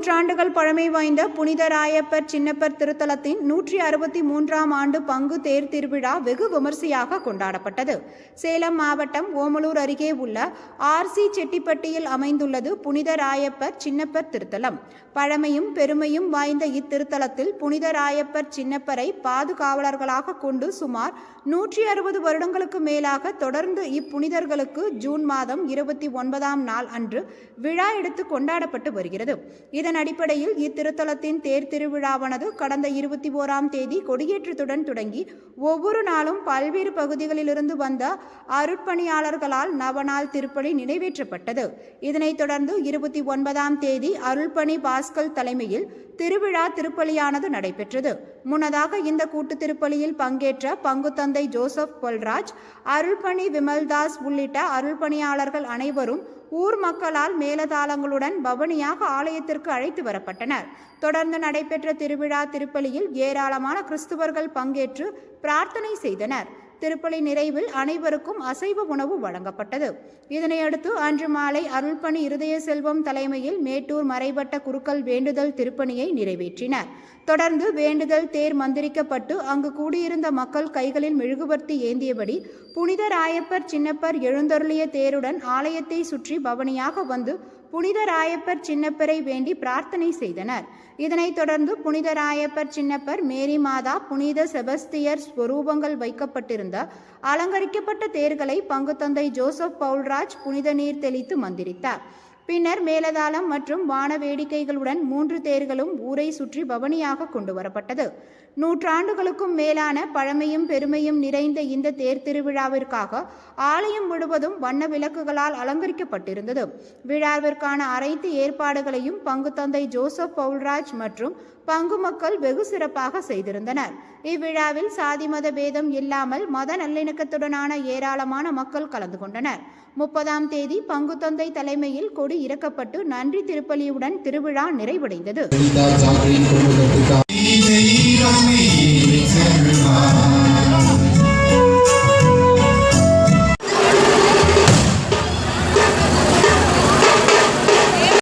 நூற்றாண்டுகள் பழமை வாய்ந்த புனித ராயப்பர் சின்னப்பர் திருத்தலத்தின் நூற்றி அறுபத்தி மூன்றாம் ஆண்டு பங்கு தேர் திருவிழா வெகு விமர்சையாக கொண்டாடப்பட்டது. சேலம் மாவட்டம் ஓமலூர் அருகே உள்ள ஆர்சி செட்டிப்பட்டியில் அமைந்துள்ளது புனித ராயப்பர் சின்னப்பர் திருத்தலம். பழமையும் பெருமையும் வாய்ந்த இத்திருத்தலத்தில் புனித ராயப்பர் சின்னப்பரை பாதுகாவலர்களாக கொண்டு சுமார் நூற்றி அறுபது வருடங்களுக்கு மேலாக தொடர்ந்து இப்புனிதர்களுக்கு ஜூன் மாதம் இருபத்தி ஒன்பதாம் நாள் அன்று விழா எடுத்து கொண்டாடப்பட்டு வருகிறது. இதன் அடிப்படையில் இத்திருத்தலத்தின் தேர் திருவிழாவானது கடந்த இருபத்தி ஓராம் தேதி கொடியேற்றத்துடன் தொடங்கி ஒவ்வொரு நாளும் பல்வேறு பகுதிகளிலிருந்து வந்த அருட்பணியாளர்களால் நவநாள் திருப்பணி நிறைவேற்றப்பட்டது. இதனைத் தொடர்ந்து இருபத்தி ஒன்பதாம் தேதி அருள்பணி பாஸ்கல் தலைமையில் திருவிழா திருப்பலியானது நடைபெற்றது. முன்னதாக இந்த கூட்டு திருப்பலியில் பங்கேற்ற பங்குத்தந்தை ஜோசப் பொல்ராஜ் அருள்பணி விமல்தாஸ் உள்ளிட்ட அருள்பணியாளர்கள் அனைவரும் ஊர் மக்களால் மேலதாளங்களுடன் பவனியாக ஆலயத்திற்கு அழைத்து வரப்பட்டனர். தொடர்ந்து நடைபெற்ற திருவிழா திருப்பலியில் ஏராளமான கிறிஸ்துவர்கள் பங்கேற்று பிரார்த்தனை செய்தனர். திருப்பலி நிறைவில் அனைவருக்கும் அசைவ உணவு வழங்கப்பட்டது. இதனையடுத்து அன்று மாலை அருள்பணி இருதய செல்வம் தலைமையில் மேட்டூர் மறைபட்ட குருக்கள் வேண்டுதல் திருப்பணியை நிறைவேற்றினர். தொடர்ந்து வேண்டுதல் தேர் மந்திரிக்கப்பட்டு அங்கு கூடியிருந்த மக்கள் கைகளில் மெழுகுவர்த்தி ஏந்தியபடி புனித ராயப்பர் சின்னப்பர் எழுந்தருளிய தேருடன் ஆலயத்தை சுற்றி பவனியாக வந்து புனித ராயப்பர் சின்னப்பரை வேண்டி பிரார்த்தனை செய்தனர். இதனைத் தொடர்ந்து புனித ராயப்பர் சின்னப்பர் மேரி மாதா புனித செபஸ்தியர் ஸ்வரூபங்கள் வைக்கப்பட்டிருந்த அலங்கரிக்கப்பட்ட தேர்களை பங்கு தந்தை ஜோசப் பவுல்ராஜ் புனித நீர் தெளித்து மந்திரித்தார். பின்னர் மேலதாளம் மற்றும் வான வேடிக்கைகளுடன் மூன்று தேர்களும் ஊரை சுற்றி பவனியாக கொண்டு வரப்பட்டது. நூற்றாண்டுகளுக்கும் மேலான பழமையும் பெருமையும் நிறைந்த இந்த தேர் திருவிழாவிற்காக ஆலயம் முழுவதும் வண்ண விளக்குகளால் அலங்கரிக்கப்பட்டிருந்தது. விழாவிற்கான அனைத்து ஏற்பாடுகளையும் பங்கு தந்தை ஜோசப் பவுல்ராஜ் மற்றும் பங்கு மக்கள் வெகு சிறப்பாக செய்திருந்தனர். இவ்விழாவில் சாதி மத பேதம் இல்லாமல் மத நல்லிணக்கத்துடனான ஏராளமான மக்கள் கலந்து கொண்டனர். முப்பதாம் தேதி பங்கு தந்தை தலைமையில் கொடி இறக்கப்பட்டு நன்றி திருப்பலியுடன் திருவிழா நிறைவடைந்தது.